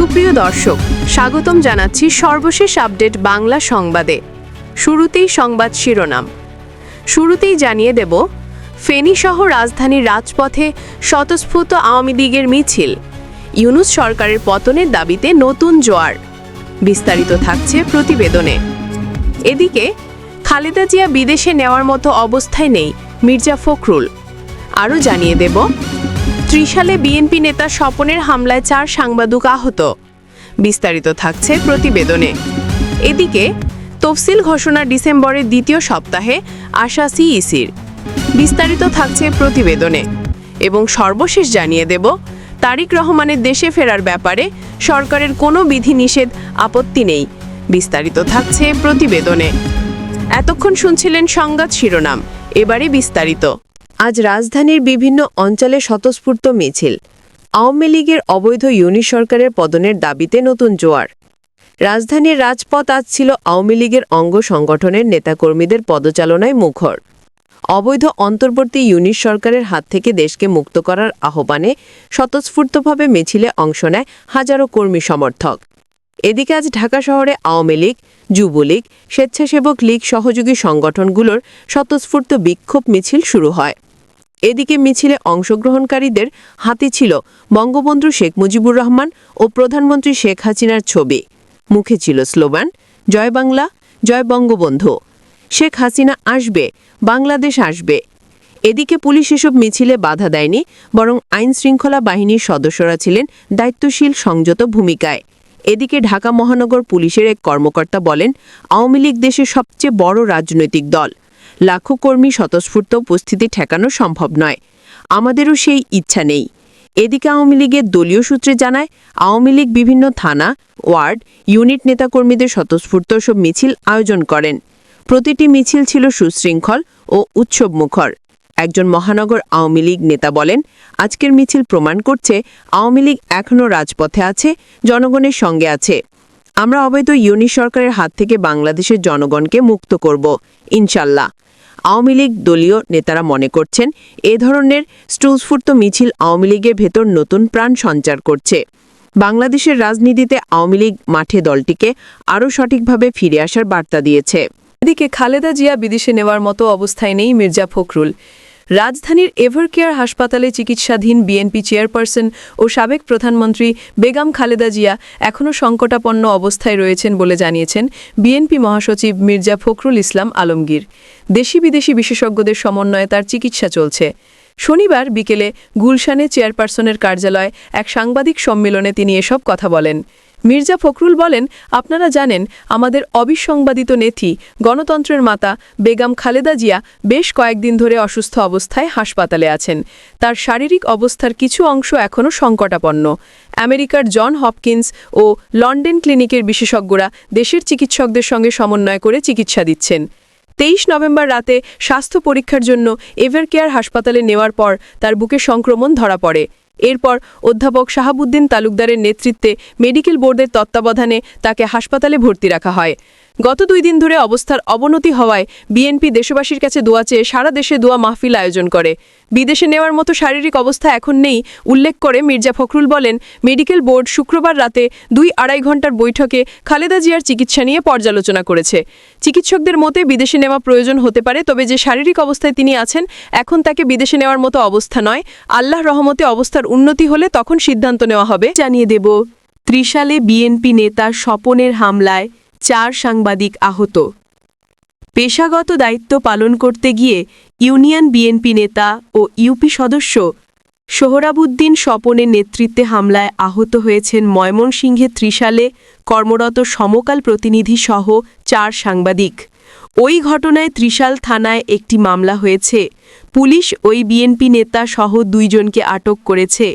সুপ্রিয় দর্শক, স্বাগতম জানাচ্ছি সর্বশেষ আপডেট বাংলা সংবাদে। শুরুতেই সংবাদ শিরোনাম। শুরুতেই জানিয়ে দেব ফেনীসহ রাজধানীর রাজপথে স্বতঃস্ফূর্ত আওয়ামী লীগের মিছিল। ইউনুস সরকারের পতনের দাবিতে নতুন জোয়ার। বিস্তারিত থাকছে প্রতিবেদনে। এদিকে, খালেদা জিয়া বিদেশে নেওয়ার মতো অবস্থায় নেই মির্জা ফখরুল। আরও জানিয়ে দেব ত্রিশালে বিএনপি নেতা স্বপনের হামলায় চার সাংবাদিক আহত। বিস্তারিত থাকছে প্রতিবেদনে। এদিকে, তফসিল ঘোষণা ডিসেম্বরের দ্বিতীয় সপ্তাহে আশা সিইসির। বিস্তারিত থাকছে প্রতিবেদনে। এবং সর্বশেষ জানিয়ে দেব, তারিক রহমানের দেশে ফেরার ব্যাপারে সরকারের কোনো বিধিনিষেধ আপত্তি নেই। বিস্তারিত থাকছে প্রতিবেদনে। এতক্ষণ শুনছিলেন সংবাদ শিরোনাম। এবারে বিস্তারিত। আজ রাজধানীর বিভিন্ন অঞ্চলে স্বতঃস্ফূর্ত মিছিল। আওয়ামী লীগের অবৈধ ইউনি সরকারের পদনের দাবিতে নতুন জোয়ার। রাজধানীর রাজপথ আজ ছিল আওয়ামী লীগের অঙ্গ সংগঠনের নেতাকর্মীদের পদচালনায় মুখর। অবৈধ অন্তর্বর্তী ইউনিট সরকারের হাত থেকে দেশকে মুক্ত করার আহ্বানে স্বতঃস্ফূর্তভাবে মিছিলে অংশ নেয় হাজারো কর্মী সমর্থক। এদিকে আজ ঢাকা শহরে আওয়ামী লীগ, যুবলীগ, স্বেচ্ছাসেবক লীগ সহযোগী সংগঠনগুলোর স্বতঃস্ফূর্ত বিক্ষোভ মিছিল শুরু হয়। এদিকে মিছিলে অংশগ্রহণকারীদের হাতে ছিল বঙ্গবন্ধু শেখ মুজিবুর রহমান ও প্রধানমন্ত্রী শেখ হাসিনার ছবি। মুখে ছিল স্লোগান, জয় বাংলা, জয় বঙ্গবন্ধু। শেখ হাসিনা আসবে, বাংলাদেশ আসবে। এদিকে পুলিশ এসব মিছিলে বাধা দেয়নি, বরং আইন শৃঙ্খলা বাহিনীর সদস্যরা ছিলেন দায়িত্বশীল সংযত ভূমিকায়। এদিকে ঢাকা মহানগর পুলিশের এক কর্মকর্তা বলেন, আওয়ামী লীগ দেশের সবচেয়ে বড় রাজনৈতিক দল। লাখো কর্মী স্বতঃস্ফূর্ত উপস্থিতি ঠেকানো সম্ভব নয়। আমাদেরও সেই ইচ্ছা নেই। এদিকে আওয়ামী লীগের দলীয় সূত্রে জানায়, আওয়ামী লীগ বিভিন্ন থানা, ওয়ার্ড, ইউনিট নেতাকর্মীদের স্বতঃস্ফূর্ত সব মিছিল আয়োজন করেন। প্রতিটি মিছিল ছিল সুশৃঙ্খল ও উৎসবমুখর। একজন মহানগর আওয়ামী লীগ নেতা বলেন, আজকের মিছিল প্রমাণ করছে আওয়ামী লীগ এখনও রাজপথে আছে, জনগণের সঙ্গে আছে। আমরা অবৈধ ইউনি সরকারের হাত থেকে বাংলাদেশের জনগণকে মুক্ত করব, ইনশাল্লাহ। আওয়ামী লীগ দলীয় নেতারা মনে করছেন, এ ধরনের স্টুলস্ফূর্ত মিছিল আওয়ামী লীগের ভেতর নতুন প্রাণ সঞ্চার করছে। বাংলাদেশের রাজনীতিতে আওয়ামী লীগ মাঠে দলটিকে আরও সঠিকভাবে ফিরে আসার বার্তা দিয়েছে। এদিকে খালেদা জিয়া বিদেশে নেওয়ার মতো অবস্থায় নেই মির্জা ফখরুল। রাজধানীর এভারকেয়ার হাসপাতালে চিকিৎসাধীন বিএনপি চেয়ারপারসন ও সাবেক প্রধানমন্ত্রী বেগম খালেদা জিয়া এখনও সংকটাপন্ন অবস্থায় রয়েছেন বলে জানিয়েছেন বিএনপি মহাসচিব মির্জা ফখরুল ইসলাম আলমগীর। দেশি বিদেশি বিশেষজ্ঞদের সমন্বয়ে তার চিকিৎসা চলছে। শনিবার বিকেলে গুলশানে চেয়ারপারসনের কার্যালয়ে এক সাংবাদিক সম্মেলনে তিনি এসব কথা বলেন। মির্জা ফখরুল বলেন, আপনারা জানেন, আমাদের অবিসংবাদিত নেত্রী গণতন্ত্রের মাতা বেগম খালেদা জিয়া বেশ কয়েকদিন ধরে অসুস্থ অবস্থায় হাসপাতালে আছেন। তার শারীরিক অবস্থার কিছু অংশ এখনও সংকটাপন্ন। আমেরিকার জন হপকিন্স ও লন্ডন ক্লিনিকের বিশেষজ্ঞরা দেশের চিকিৎসকদের সঙ্গে সমন্বয় করে চিকিৎসা দিচ্ছেন। তেইশ নভেম্বর রাতে স্বাস্থ্য পরীক্ষার জন্য এভারকেয়ার হাসপাতালে নেওয়ার পর তার বুকে সংক্রমণ ধরা পড়ে। এরপর অধ্যাপক শাহাবুদ্দিন তালুকদারের নেতৃত্বে মেডিকেল বোর্ডের তত্ত্বাবধানে তাকে হাসপাতালে ভর্তি রাখা হয়। গত দুই দিন ধরে অবস্থার অবনতি হওয়ায় বিএনপি দেশবাসীর কাছে দোয়া চেয়ে সারা দেশে দোয়া মাহফিল আয়োজন করে। বিদেশে নেওয়ার মতো শারীরিক অবস্থা এখন নেই, উল্লেখ করে মির্জা ফখরুল বলেন, মেডিকেল বোর্ড শুক্রবার রাতে দুই আড়াই ঘণ্টার বৈঠকে খালেদা জিয়ার চিকিৎসা নিয়ে পর্যালোচনা করেছে। চিকিৎসকদের মতে বিদেশে নেওয়া প্রয়োজন হতে পারে, তবে যে শারীরিক অবস্থায় তিনি আছেন, এখন তাকে বিদেশে নেওয়ার মতো অবস্থা নয়। আল্লাহ রহমতে অবস্থার উন্নতি হলে তখন সিদ্ধান্ত নেওয়া হবে। জানিয়ে দেব, ত্রিশালে বিএনপি নেতা স্বপনের হামলায় চার সাংবাদিক আহত। পেশাগত দায়িত্ব পালন করতে গিয়ে ইউনিয়ন বিএনপি নেতা ও ইউপি সদস্য সোহরাবুদ্দিন স্বপনের নেতৃত্বে হামলায় আহত হয়েছেন ময়মনসিংহে ত্রিশালে কর্মরত সমকাল প্রতিনিধি সহ চার সাংবাদিক। ওই ঘটনায় ত্রিশাল থানায় একটি মামলা হয়েছে। পুলিশ ওই বিএনপি নেতা সহ দুইজনকে আটক করেছে।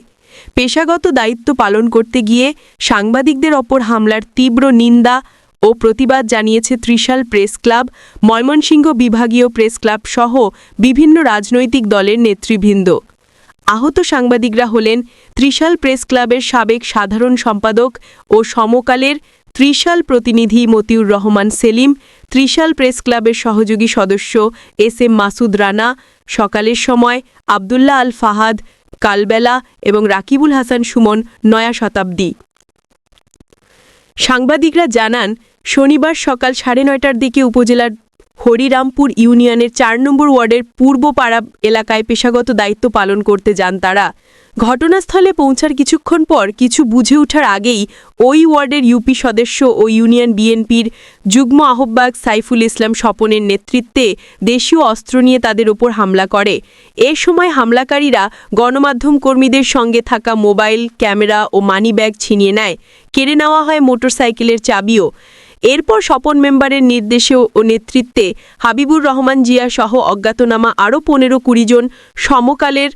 পেশাগত দায়িত্ব পালন করতে গিয়ে সাংবাদিকদের ওপর হামলার তীব্র নিন্দা ও প্রতিবাদ জানিয়েছে ত্রিশাল প্রেস ক্লাব, ময়মনসিংহ বিভাগীয় প্রেস ক্লাব সহ বিভিন্ন রাজনৈতিক দলের নেতৃবৃন্দ। আহত সাংবাদিকরা হলেন ত্রিশাল প্রেস ক্লাবের সাবেক সাধারণ সম্পাদক ও সমকালের ত্রিশাল প্রতিনিধি মতিউর রহমান সেলিম, ত্রিশাল প্রেস ক্লাবের সহযোগী সদস্য এস এম মাসুদ রানা, সকালের সময় আবদুল্লাহ আল ফাহাদ, কালবেলা এবং রাকিবুল হাসান সুমন নয়া শতাব্দী। সাংবাদিকরা জানান শনিবার সকাল সাড়ে নয়টার দিকে উপজেলার হরিরামপুর ইউনিয়নের চার নম্বর ওয়ার্ডের পূর্বপাড়া এলাকায় পেশাগত দায়িত্ব পালন করতে যান তারা। ঘটনাস্থলে পৌঁছার কিছুক্ষণ পর কিছু বুঝে ওঠার আগেই ওই ওয়ার্ডের ইউপি সদস্য ও ইউনিয়ন বিএনপির যুগ্ম আহ্বায়ক সাইফুল ইসলাম স্বপনের নেতৃত্বে দেশীয় অস্ত্র নিয়ে তাদের ওপর হামলা করে। এ সময় হামলাকারীরা গণমাধ্যম কর্মীদের সঙ্গে থাকা মোবাইল, ক্যামেরা ও মানিব্যাগ ছিনিয়ে নেয়। কেড়ে নেওয়া হয় মোটরসাইকেলের চাবিও। এরপর স্বপন মেম্বারের নির্দেশে ও নেতৃত্বে হাবিবুর রহমান জিয়া সহ অজ্ঞাতনামা আরও পনেরো কুড়ি জন সমকালের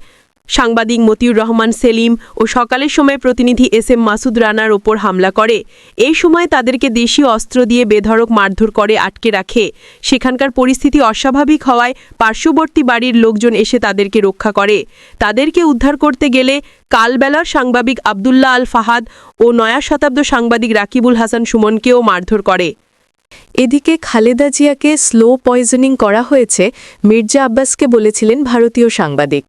সাংবাদিক মতিউর রহমান সেলিম ও সকালের সময় প্রতিনিধি এস এম মাসুদ রানার ওপর হামলা করে। এই সময় তাদেরকে দেশীয় অস্ত্র দিয়ে বেধড়ক মারধর করে আটকে রাখে। সেখানকার পরিস্থিতি অস্বাভাবিক হওয়ায় পার্শ্ববর্তী বাড়ির লোকজন এসে তাদেরকে রক্ষা করে। তাদেরকে উদ্ধার করতে গেলে কালবেলার সাংবাদিক আবদুল্লাহ আল ফাহাদ ও নয়া শতাব্দ সাংবাদিক রাকিবুল হাসান সুমনকেও মারধর করে। এদিকে খালেদা জিয়াকে স্লো পয়জনিং করা হয়েছে, মির্জা আব্বাসকে বলেছিলেন ভারতীয় সাংবাদিক।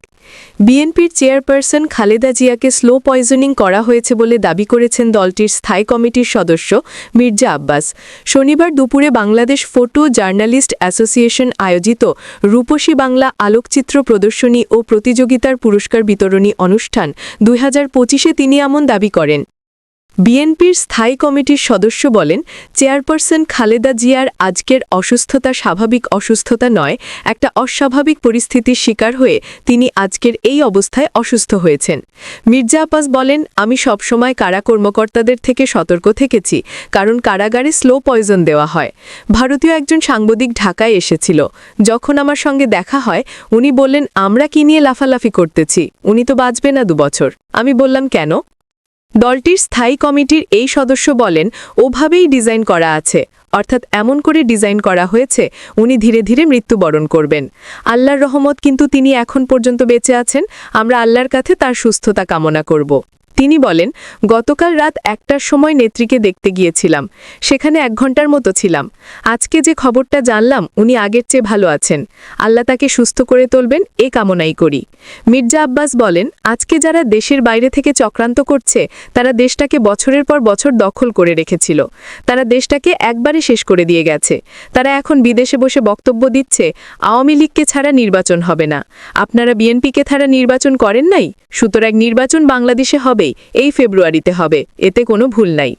বিএনপির চেয়ারপারসন খালেদা জিয়াকে স্লো পয়জনিং করা হয়েছে বলে দাবি করেছেন দলটির স্থায়ী কমিটির সদস্য মির্জা আব্বাস। শনিবার দুপুরে বাংলাদেশ ফটো জার্নালিস্ট অ্যাসোসিয়েশন আয়োজিত রূপসী বাংলা আলোকচিত্র প্রদর্শনী ও প্রতিযোগিতার পুরস্কার বিতরণী অনুষ্ঠান দুই হাজার তিনি এমন দাবি করেন। বিএনপির স্থায়ী কমিটির সদস্য বলেন, চেয়ারপারসন খালেদা জিয়ার আজকের অসুস্থতা স্বাভাবিক অসুস্থতা নয়, একটা অস্বাভাবিক পরিস্থিতির শিকার হয়ে তিনি আজকের এই অবস্থায় অসুস্থ হয়েছেন। মির্জা আপাস বলেন, আমি সবসময় কারা কর্মকর্তাদের থেকে সতর্ক থেকেছি, কারণ কারাগারে স্লো পয়জন দেওয়া হয়। ভারতীয় একজন সাংবাদিক ঢাকায় এসেছিল। যখন আমার সঙ্গে দেখা হয়, উনি বললেন, আমরা কি নিয়ে লাফালাফি করতেছি? উনি তো বাঁচবে না দুবছর আমি বললাম, কেন? দলটির স্থায়ী কমিটির এই সদস্য বলেন, ওভাবেই ডিজাইন করা আছে। অর্থাৎ এমন করে ডিজাইন করা হয়েছে, উনি ধীরে ধীরে মৃত্যুবরণ করবেন। আল্লাহর রহমত কিন্তু তিনি এখন পর্যন্ত বেঁচে আছেন। আমরা আল্লাহর কাছে তার সুস্থতা কামনা করব। তিনি বলেন, গতকাল রাত একটার সময় নেত্রীকে দেখতে গিয়েছিলাম। সেখানে এক ঘণ্টার মতো ছিলাম। আজকে যে খবরটা জানলাম, উনি আগের চেয়ে ভালো আছেন। আল্লাহ তাকে সুস্থ করে তুলবেন, এ কামনাই করি। মির্জা আব্বাস বলেন, আজকে যারা দেশের বাইরে থেকে চক্রান্ত করছে, তারা দেশটাকে বছরের পর বছর দখল করে রেখেছিল। তারা দেশটাকে একবারে শেষ করে দিয়ে গেছে। তারা এখন বিদেশে বসে বক্তব্য দিচ্ছে, আওয়ামী লীগকে ছাড়া নির্বাচন হবে না। আপনারা বিএনপিকে ছাড়া নির্বাচন করেন নাই? সুতরাং নির্বাচন বাংলাদেশে হবেই এই ফেব্রুয়ারিতে হবে। এতে কোনো ভুল নাই।